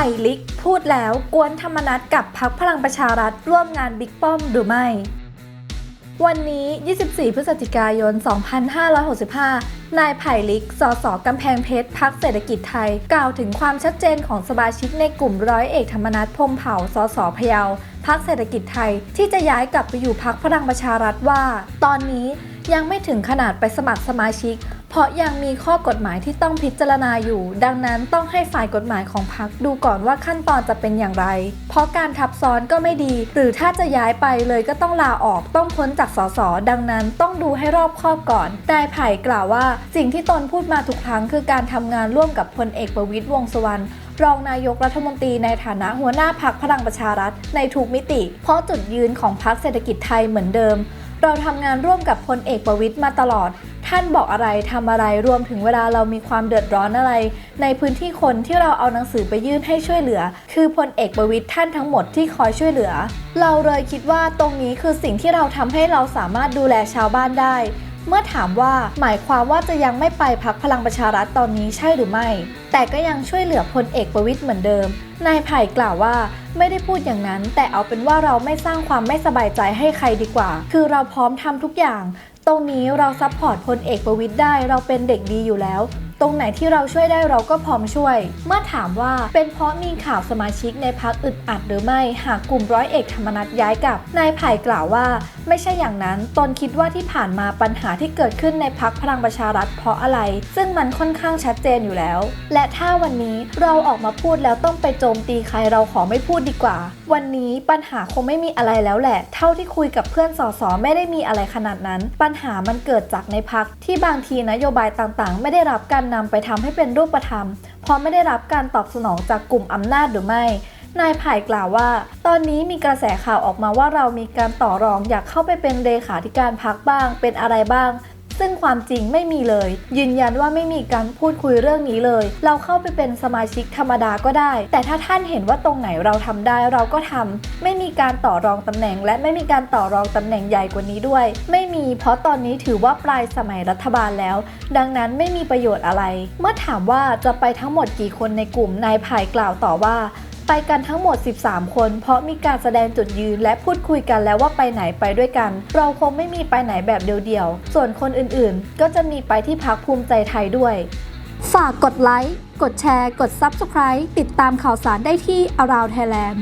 ผ่ลิกพูดแล้วกวนธรรมนัตกับพักพลังประชารัฐร่วมงานบิ๊กป้อมหรือไม่ วันนี้ 24 พฤศจิกายน 2565 นายไผ่ลิก สสกำแพงเพชรพักเศรษฐกิจไทย กล่าวถึงความชัดเจนของสมาชิกในกลุ่มร้อยเอกธรรมนัฐพมเผ่า สสพะเยาพักเศรษฐกิจไทยที่จะย้ายกลับไปอยู่พักพลังประชารัฐว่า ตอนนี้ยังไม่ถึงขนาดไปสมัครสมาชิก เพราะยังมีข้อกฎหมายที่ต้องพิจารณาอยู่ ดังนั้นต้องให้ฝ่ายกฎหมายของพรรคดูก่อนว่าขั้นตอนจะเป็นอย่างไร เพราะการทับซ้อนก็ไม่ดี หรือถ้าจะย้ายไปเลยก็ต้องลาออกต้องพ้นจากสสดังนั้นต้องดูให้รอบคอบก่อนนายไผ่กล่าวว่าสิ่งที่ตนพูดมาทุกครั้งคือการทำงานร่วมกับพลเอกประวิตยวงสุวรรณรองนายกรัฐมนตรีในฐานะหัวหน้าพักพลังประชารัฐในทุกมิติ เพราะจุดยืนของพักเศรษฐกิจไทยเหมือนเดิม เราทำงานร่วมกับพลเอกประวิตยมาตลอด ท่านบอกอะไรทำอะไรรวมถึงเวลาเรามีความเดือดร้อนอะไร ในพื้นที่คนที่เราเอาหนังสือไปยื่นให้ช่วยเหลือ คือพลเอกประวิตยท่านทั้งหมดที่คอยช่วยเหลือ เราเลยคิดว่าตรงนี้คือสิ่งที่เราทำให้เราสามารถดูแลชาวบ้านได้ เมื่อถามว่าหมายความว่าจะยังไม่ไปพักพลังประชารัฐตอนนี้ใช่หรือไม่ แต่ก็ยังช่วยเหลือพลเอกประวิตยเหมือนเดิม นายไผ่กล่าวว่าไม่ได้พูดอย่างนั้น แต่เอาเป็นว่าเราไม่สร้างความไม่สบายใจให้ใครดีกว่า คือเราพร้อมทำทุกอย่าง ตรงนี้เราซัพพอร์ตพลเอกประวิตยได้ เราเป็นเด็กดีอยู่แล้ว ตรงไหนที่เราช่วยได้เราก็พร้อมช่วย เมื่อถามว่าเป็นเพราะมีข่าวสมาชิกในพักอึดอัดหรือไม่หากกลุ่มร้อยเอกธรรมนัฐย้ายกลับนายไผ่กล่าวว่า ไม่ใช่อย่างนั้นตนคิดว่าที่ผ่านมาปัญหาที่เกิดขึ้นในพักพลังประชารัฐเพราะอะไร ซึ่งมันค่อนข้างชัดเจนอยู่แล้ว และถ้าวันนี้เราออกมาพูดแล้วต้องไปโจมตีใครเราขอไม่พูดดีกว่า วันนี้ปัญหาคงไม่มีอะไรแล้วแหละ เท่าที่คุยกับเพื่อนสสไม่ได้มีอะไรขนาดนั้น ปัญหามันเกิดจากในพักที่บางทีนโยบายต่างๆ ไม่ได้รับการนำไปทำให้เป็นรูปธรรม เพราะไม่ได้รับการตอบสนองจากกลุ่มอำนาจหรือไม่ นายไผ่กล่าวว่า ตอนนี้มีกระแสข่าวออกมาว่าเรามีการต่อรองอยากเข้าไปเป็นเลขาธิการพักบ้าง เป็นอะไรบ้าง ซึ่งความจริงไม่มีเลย ยืนยันว่าไม่มีการพูดคุยเรื่องนี้เลย เราเข้าไปเป็นสมาชิกธรรมดาก็ได้ แต่ถ้าท่านเห็นว่าตรงไหนเราทำได้เราก็ทำไม่มีการต่อรองตำแหน่ง และไม่มีการต่อรองตำแหน่งใหญ่กว่านี้ด้วย ไม่มีเพราะตอนนี้ถือว่าปลายสมัยรัฐบาลแล้ว ดังนั้นไม่มีประโยชน์อะไร เมื่อถามว่าจะไปทั้งหมดกี่คนในกลุ่มนายไผ่กล่าวต่อว่า ไปกันทั้งหมด 13 คน เพราะมีการแสดงจุดยืนและพูดคุยกันแล้วว่าไปไหนไปด้วยกัน เราคงไม่มีไปไหนแบบเดียวๆ ส่วนคนอื่นๆ ก็จะมีไปที่พักภูมิใจไทยด้วย ฝากกดไลค์ กดแชร์ กด Subscribe ติดตามข่าวสารได้ที่ Around Thailand